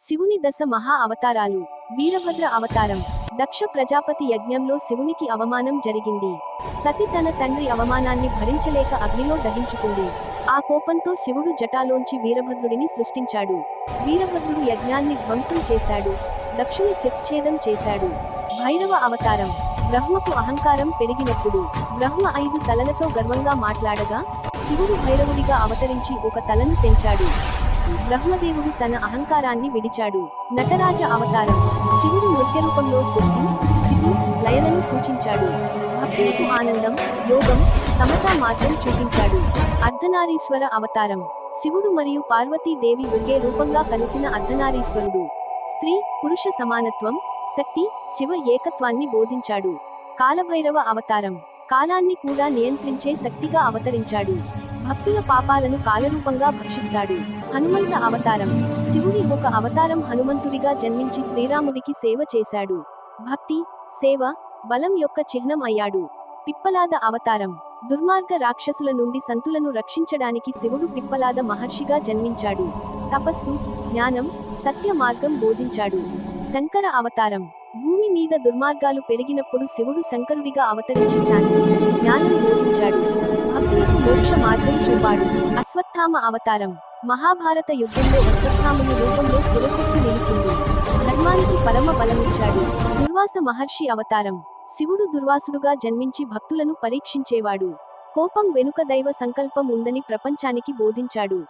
శివుని దశ మహా అవతారాలు. వీరభద్ర అవతారం. దక్ష ప్రజాపతి యజ్ఞంలో శివునికి అవమానం జరిగింది. సతి తన తండ్రి అవమానాన్ని భరించలేక అగ్నిలో దహించుకుంది. ఆ కోపంతో శివుడు జటాలోంచి వీరభద్రుడిని సృష్టించాడు. వీరభద్రుడు యజ్ఞాన్ని ధ్వంసం చేశాడు. దక్షుని శిక్షేదం చేశాడు. భైరవ అవతారం. బ్రహ్మకు అహంకారం పెరిగినప్పుడు బ్రహ్మ ఐదు తలలతో గర్వంగా మాట్లాడగా శివుడు భైరవుడిగా అవతరించి ఒక తలను పెంచాడు. బ్రహ్మదేవుడు తన అహంకారాన్ని విడిచాడు. నటరాజ అవతారం. శివుడు నృత్య రూపంలో సృష్టి స్థితి లయలను సూచించాడు. భక్తులకు ఆనందం యోగం సమతా మార్గం చూపించాడు. అర్ధనారీశ్వర అవతారం. శివుడు మరియు పార్వతీదేవి ఒకే రూపంగా కలిసిన అర్ధనారీశ్వరుడు. స్త్రీ పురుష సమానత్వం శక్తి శివ ఏకత్వాన్ని బోధించాడు. కాలభైరవ అవతారం. కాలాన్ని కూడా నియంత్రించే శక్తిగా అవతరించాడు. భక్తుల పాపాలను కాలరూపంగా భక్షిస్తాడు. హనుమంత అవతారం. శివుడి ఒక అవతారం హనుమంతుడిగా జన్మించి శ్రీరాముడికి సేవ చేశాడు. భక్తి సేవ బలం యొక్క చిహ్నం అయ్యాడు. పిప్పలాద అవతారం. దుర్మార్గ రాక్షసుల నుండి సంతులను రక్షించడానికి శివుడు పిప్పలాద మహర్షిగా జన్మించాడు. తపస్సు జ్ఞానం సత్య మార్గం బోధించాడు. శంకర అవతారం. భూమి మీద దుర్మార్గాలు పెరిగినప్పుడు శివుడు శంకరుడిగా అవతరించి శాంతి జ్ఞానం బోధించాడు. భక్తులకు మోక్ష మార్గం చూపాడు. అశ్వత్థామ అవతారం. మహాభారత యుద్ధంలో అశ్వత్థాముని రూపంలో శివశక్తి నిలిచింది. ధర్మానికి పరమ బలమిచ్చాడు. దుర్వాస మహర్షి అవతారం. శివుడు దుర్వాసుడుగా జన్మించి భక్తులను పరీక్షించేవాడు. కోపం వెనుక దైవ సంకల్పం ఉందని ప్రపంచానికి బోధించాడు.